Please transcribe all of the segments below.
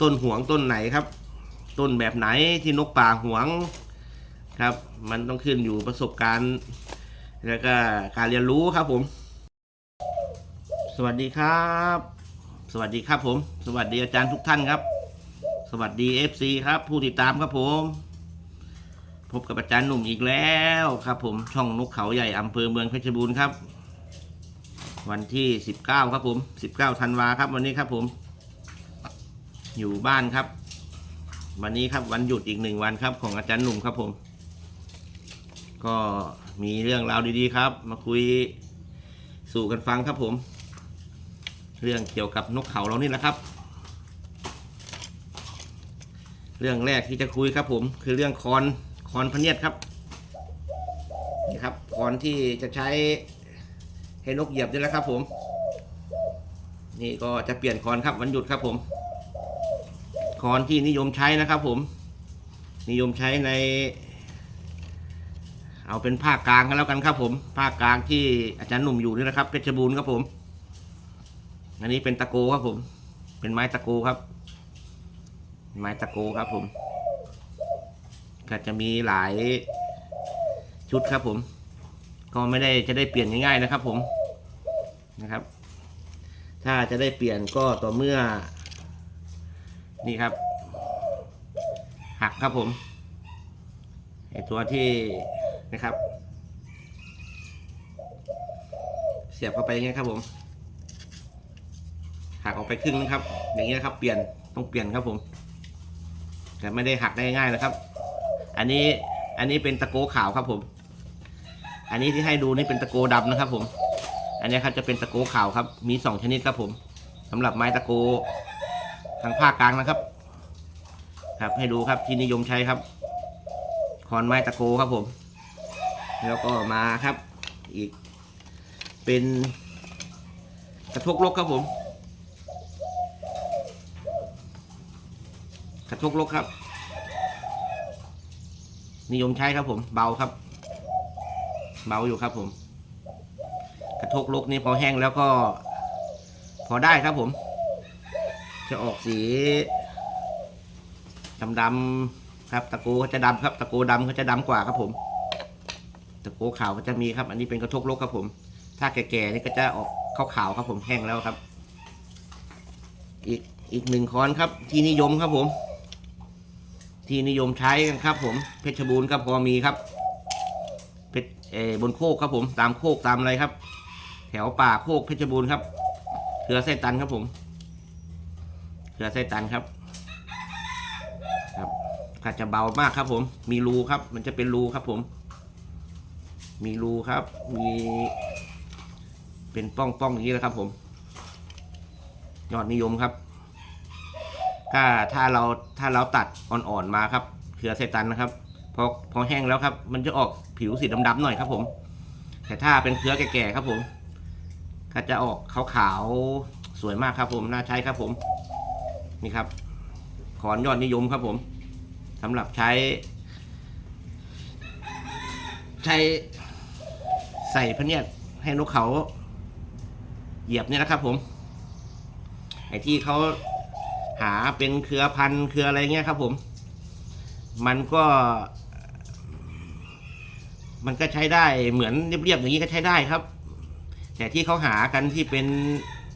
ต้นห่วงต้นไหนครับ ต้นแบบไหนที่นกป่าห่วงครับ มันต้องขึ้นอยู่ประสบการณ์ แล้วก็การเรียนรู้ครับผม สวัสดีครับ สวัสดีครับผม สวัสดีอาจารย์ทุกท่านครับ สวัสดี FC ครับ ผู้ติดตามครับผม พบกับอาจารย์หนุ่มอีกแล้วครับ ผมช่องนกเขาใหญ่อำเภอเมืองเพชรบูรณ์ครับ วันที่ 19 ครับผม 19ธันวาครับวันนี้ครับผม อยู่บ้านครับ วันนี้ครับวันหยุดอีกหนึ่งวันครับ ของอาจารย์หนุ่มครับผม ก็มีเรื่องราวดีๆครับ มาคุยสู่กันฟังครับผม เรื่องเกี่ยวกับนกเขาเรานี่แหละครับ เรื่องแรกที่จะคุยครับผม คือเรื่องคอนคอนพเนียดครับนี่ครับคอนที่จะใช้ให้นกเหยียบนี่แหละครับผม นี่ก็จะเปลี่ยนคอนครับวันหยุดครับผม คอนที่นิยมใช้นะครับผม นิยมใช้ใน เอาเป็นภาคกลางกันแล้วกันครับผม ภาคกลางที่อาจารย์หนุ่มอยู่นี่นะครับเพชรบูรณ์ครับผม อันนี้เป็นตะโกครับผม เป็นไม้ตะโกครับ ไม้ตะโกครับผม ก็จะมีหลายชุดครับผม ก็ไม่ได้จะได้เปลี่ยนง่ายๆนะครับผม นะครับ ถ้าจะได้เปลี่ยนก็ต่อเมื่อ นี่ครับ หักครับผมไอตัวที่นะครับ เสียบเข้าไปอย่างเงี้ยครับผม หักออกไปครึ่งนึงครับ อย่างเงี้ยครับ เปลี่ยนต้องเปลี่ยนครับผม แต่ไม่ได้หักได้ง่ายนะครับ อันนี้อันนี้เป็นตะโกขาวครับผม อันนี้ที่ให้ดูนี่เป็นตะโกดำนะครับ ผม อันนี้ครับจะเป็นตะโกขาวครับ มีสองชนิดครับผมสำหรับไม้ตะโก ทางภาคกลางนะครับ ครับให้ดูครับที่นิยมใช้ครับคอนไม้ตะโกครับผม แล้วก็มาครับ อีก เป็นกระทกลกครับผม กระทกลกครับ นิยมใช้ครับผม เบาครับ เบาอยู่ครับผม กระทกลกนี่พอแห้งแล้วก็ พอได้ครับผม จะออกสีดำดำๆครับ ตะโกเขาจะดำครับ ตะโกดำเขาจะดำกว่าครับผม ตะโกขาวก็จะมีครับ อันนี้เป็นกระทกลกครับผม ถ้าแก่ๆนี่ก็จะออกขาวๆครับผมแห้งแล้วครับ อีกอีกหนึ่งค้อนครับ ที่นิยมครับผม ที่นิยมใช้กันครับ ผม เพชรบูรณ์ครับพอมีครับเพชรเอบนโคกครับผม ตามโคกตามอะไรครับ แถวป่าโคกเพชรบูรณ์ครับเครือไส้ตันครับผม เครือไส้ตันครับ ครับก็จะเบามากครับ ผม มีรูครับ มันจะเป็นรูครับ ผม มีรูครับ มี เป็นป้องป้องๆอย่างนี้แหละครับ ผม ยอดนิยมครับถ้าถ้าเราถ้าเราตัดอ่อนๆมาครับเครือไซตันนะครับพอพอแห้งแล้วครับ มันจะออกผิวสีดำๆหน่อยครับ ผม แต่ถ้าเป็นเครือแก่ๆครับ ผมก็จะออกขาวๆสวยมากครับ ผมน่าใช้ครับ ผม นี่ครับ ขอนยอดนิยมครับผมสำหรับใช้ ใช้ใส่พเนียดให้นกเขา เหยียบเนี่ยนะครับผม ไอ้ที่เขาหาเป็นเครือพันธุ์เครืออะไรเงี้ยครับผม มันก็ มันก็ใช้ได้เหมือนเรียบๆอย่างนี้ก็ใช้ได้ครับ แต่ที่เขาหากันที่เป็น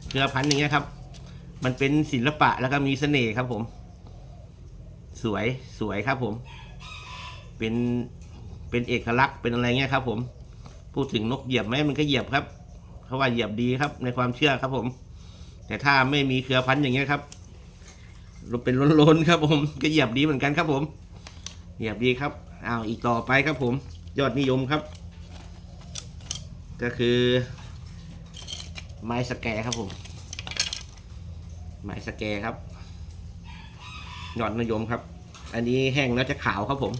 เครือพันธุ์อย่างเงี้ยครับ มันเป็นศิลปะแล้วก็มีเสน่ห์ครับผม สวยสวยครับผม เป็นเป็นเอกลักษณ์เป็นอะไรเงี้ยครับผม พูดถึงนกเหยียบไหมมันก็เหยียบครับเขาะว่าเหยียบดีครับ ในความเชื่อครับผม แต่ถ้าไม่มีเครือพันธุ์อย่างเงี้ยครับรเป็นล้นๆครับ ผมก็เหยียบดีเหมือนกันครับ ผม เหยียบดีครับอ้าวอีกต่อไปครับ ผม ยอดนิยมครับ ก็คือ ไม้สแกครับผม ไม้สแกครับยอดนิยมครับ อันนี้แห้งแล้วจะขาวครับผม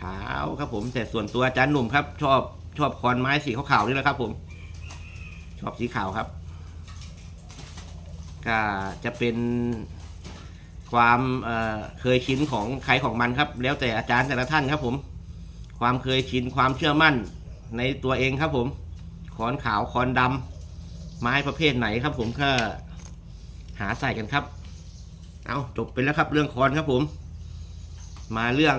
ขาวครับผม แต่ส่วนตัวอาจารย์หนุ่มครับ ชอบชอบคอนไม้สีขาวๆนี่แหละครับ ผม ชอบสีขาวครับก็จะเป็นความเเคยชินของใครของมันครับ แล้วแต่อาจารย์แต่ละท่านครับ ผม ความเคยชินความเชื่อมั่นในตัวเองครับ ผมคอนขาวคอนดำไม้ประเภทไหนครับ ผมก็ หาใส่กันครับ เอาจบไปแล้วครับ เรื่องคอนครับผม มาเรื่อง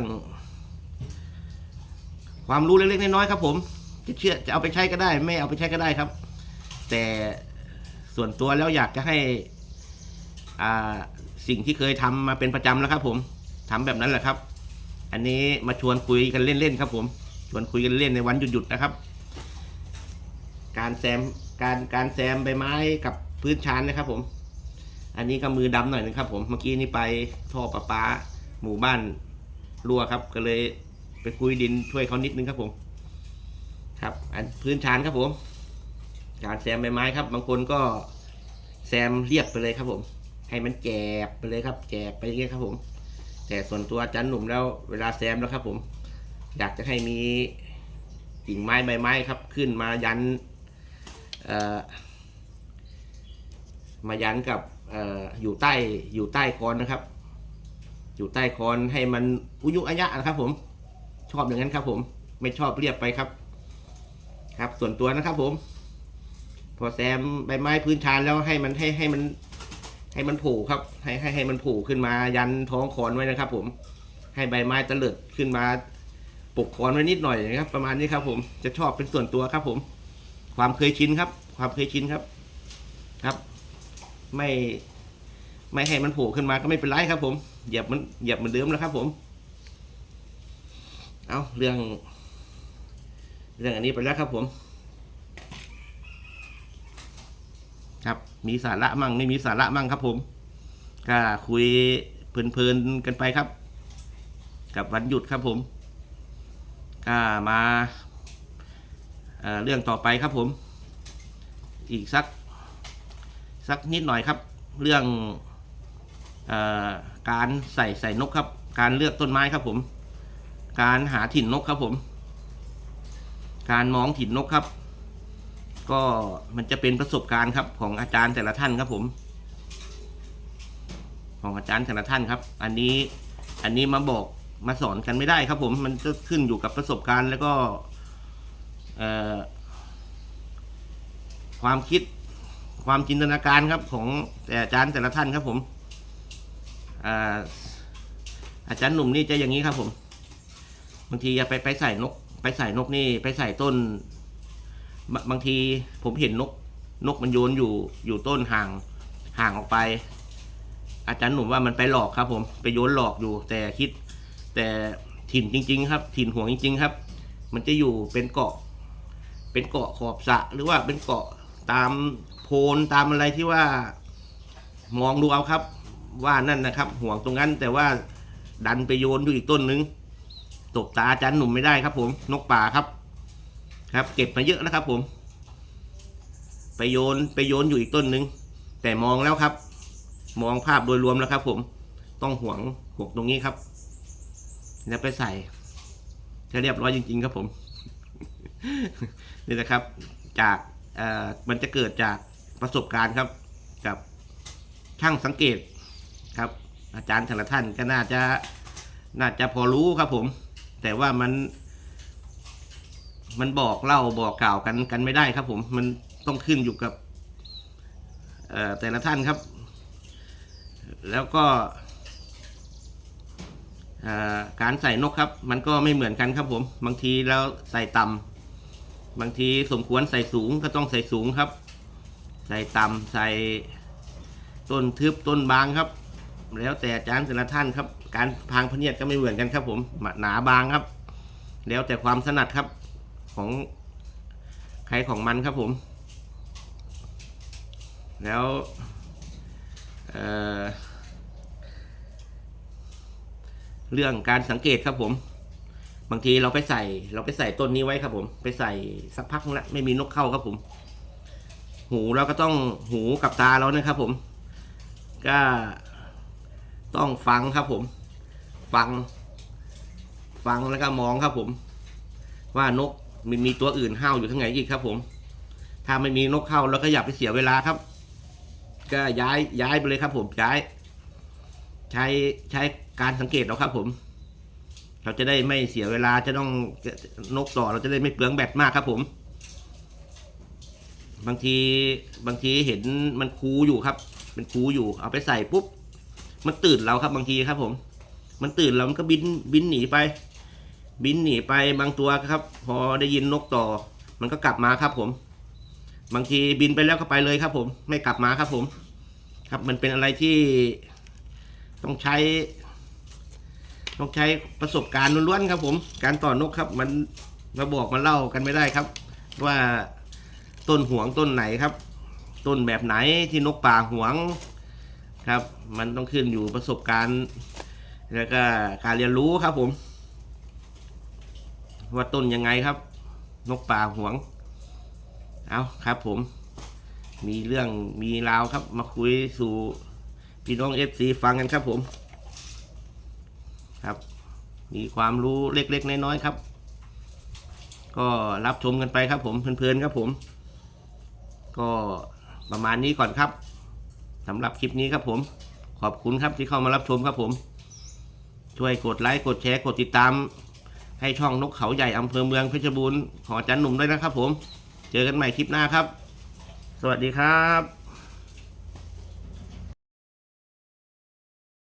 ความรู้เล็กๆน้อยๆครับ ผมจะเชื่อจะเอาไปใช้ก็ได้ ไม่เอาไปใช้ก็ได้ครับ แต่ส่วนตัวแล้วอยากจะให้อ่าสิ่งที่เคยทำมาเป็นประจำแล้วครับ ผมทำแบบนั้นแหละครับ อันนี้มาชวนคุยกันเล่นๆครับ ผม ชวนคุยกันเล่นในวันหยุดๆนะครับ การแซมการการแซมใบไม้กับพื้นชั้นนะครับผม อันนี้ก็มือดำหน่อยนึงครับผมเมื่อกี้นี่ไปท่อประปาหมู่บ้านรั่วครับ ก็เลยไปคุยดินช่วยเขานิดนึงครับผม ครับ อันพื้นชั้นครับผม การแซมใบไม้ครับ บางคนก็แซมเรียบไปเลยครับผม ให้มันแจบไปเลยครับ แจบไปเรื่อยครับผม แต่ส่วนตัวจันหนุ่มแล้วเวลาแซมแล้วครับ ผม อยากจะให้มีกิ่งไม้ใบไม้ครับ ขึ้นมายันเอ่อมายันกับ อยู่ใต้อยู่ใต้คอนนะครับ อยู่ใต้คอนให้มันอุยุอะยะนะครับ ผม ชอบอย่างนั้นครับ ผม ไม่ชอบเรียบไปครับ ครับ ส่วนตัวนะครับ ผม พอแซมใบไม้พื้นชานแล้วให้มันให้ให้มัน ให้มันผล่ครับ ให้ให้ให้มันผล่ขึ้นมายันท้องคอนไว้นะครับ ผม ให้ใบไม้ตะเลิดขึ้นมาปกคอนไว้นิดหน่อยนะครับ ประมาณนี้ครับ ผมจะชอบเป็นส่วนตัวครับ ผม ความเคยชินครับ ความเคยชินครับ ครับ ไม่ไม่ให้มันโผล่ขึ้นมาก็ไม่เป็นไรครับ ผมเหยียบมันเหยียบเหมือนเดิมแล้วครับ ผม เอาเรื่อง เรื่องอันนี้ไปแล้วครับผม ครับมีสาระมั่งไม่มีสาระมั่งครับ ผม ก็คุยเพลินๆกันไปครับ กับวันหยุดครับผมก็มาเอ่อเรื่องต่อไปครับผม อีกสัก สักนิดหน่อยครับ เรื่องอการใส่ใส่นกครับ การเลือกต้นไม้ครับผม การหาถิ่นนกครับผม การมองถิ่นนกครับ ก็มันจะเป็นประสบการณ์ครับของอาจารย์แต่ละท่านครับผม ของอาจารย์แต่ละท่านครับ อันนี้อันนี้มาบอกมาสอนกันไม่ได้ครับผม มันจะขึ้นอยู่กับประสบการณ์แล้วก็ความคิด ความจินตนาการครับของแต่อาจารย์แต่ละท่านครับผมอาอาจารย์หนุ่มนี่จะอย่างนี้ครับผมบางทีจะไปไปใส่นก ไปใส่นกนี่ ไปใส่ต้นบางบางทีผมเห็นนก นกมันโยนอยู่อยู่ต้นห่างห่างออกไป อาจารย์หนุ่มว่ามันไปหลอกครับ ผมไปโยนหลอกอยู่ แต่คิด แต่ถิ่นจริง ๆ ครับ ถิ่นห่วงจริง ๆ ครับ มันจะอยู่เป็นเกาะ เป็นเกาะขอบสะหรือว่าเป็นเกาะ ตามโพนตามอะไรที่ว่ามองดูเอาครับ ว่านั่นนะครับ ห่วงตรงนั้นแต่ว่าดันไปโยนอยู่อีกต้นนึงตกตาอาจารย์หนุ่มไม่ได้ครับ ผมนกป่าครับ ครับ เก็บมาเยอะแล้วครับ ผม ไปโยนไปโยนอยู่อีกต้นนึง แต่มองแล้วครับ มองภาพโดยรวมแล้วครับ ผมต้องห่วงห่วงตรงนี้ครับ แล้วไปใส่จะเรียบร้อยจริง ๆ ครับผม นี่นะครับ จาก มันจะเกิดจากประสบการณ์ครับ กับช่างสังเกตครับ อาจารย์แต่ละท่านก็น่าจะน่าจะพอรู้ครับผม แต่ว่ามัน มันบอกเล่าบอกกล่าวกันกันไม่ได้ครับ ผมมันต้องขึ้นอยู่กับแต่ละท่านครับ แล้วก็การใส่นกครับ มันก็ไม่เหมือนกันครับผม บางทีแล้วใส่ต่ำ บางทีสมควรใส่สูงก็ต้องใส่สูงครับ ใส่ต่ำใส่ต้นทึบต้นบางครับ แล้วแต่อาจารย์แต่ละท่านครับ การพางพเนียดก็ไม่เหมือนกันครับ ผมหนาบางครับ แล้วแต่ความถนัดครับของใครของมันครับผม แล้วเเรื่องการสังเกตครับผม บางทีเราไปใส่ เราไปใส่ต้นนี้ไว้ครับผม ไปใส่สักพักละไม่มีนกเข้าครับผม หูเราก็ต้องหูกับตาเรานะครับผม ก็ต้องฟังครับผม ฟัง ฟังแล้วก็มองครับผม ว่านกมีมีตัวอื่นห้าวอยู่ทั้งไหนอีกครับผม ถ้าไม่มีนกเข้าเราก็อย่าไปเสียเวลาครับ ก็ย้ายย้ายไปเลยครับผมย้าย ใช้ใช้การสังเกตเราครับผม เราจะได้ไม่เสียเวลาจะต้องนกต่อเราจะได้ไม่เปลืองแบตมากครับผม บางทีบางทีเห็นมันคูอยู่ครับ เป็นคูอยู่เอาไปใส่ปุ๊บ มันตื่นเราครับบางทีครับผม มันตื่นเรามันก็บินบินหนีไป บินหนีไปบางตัวครับ พอได้ยินนกต่อ มันก็กลับมาครับผม บางทีบินไปแล้วก็ไปเลยครับ ผม ไม่กลับมาครับผม ครับมันเป็นอะไรที่ต้องใช้ ต้องใช้ประสบการณ์ล้วนๆครับ ผม การต่อนกครับ มันมาบอกมาเล่ากันไม่ได้ครับ ว่าต้นห่วงต้นไหนครับ ต้นแบบไหนที่นกป่าห่วงครับ มันต้องขึ้นอยู่ประสบการณ์ แล้วก็การเรียนรู้ครับผม ว่าต้นยังไงครับ นกป่าห่วง เอาครับผม มีเรื่องมีราวครับ มาคุยสู่พี่น้องเอฟซีฟังกันครับผม ครับ มีความรู้เล็กๆน้อยๆครับ ก็รับชมกันไปครับผมเพลินๆครับผม ก็ประมาณนี้ก่อนครับสำหรับคลิปนี้ครับผม ขอบคุณครับที่เข้ามารับชมครับผม ช่วยกดไลค์กดแชร์กดติดตาม ให้ช่องนกเขาใหญ่อำเภอเมืองเพชรบูรณ์ขอจันหนุ่มด้วยนะครับผม เจอกันใหม่คลิปหน้าครับ สวัสดีครับ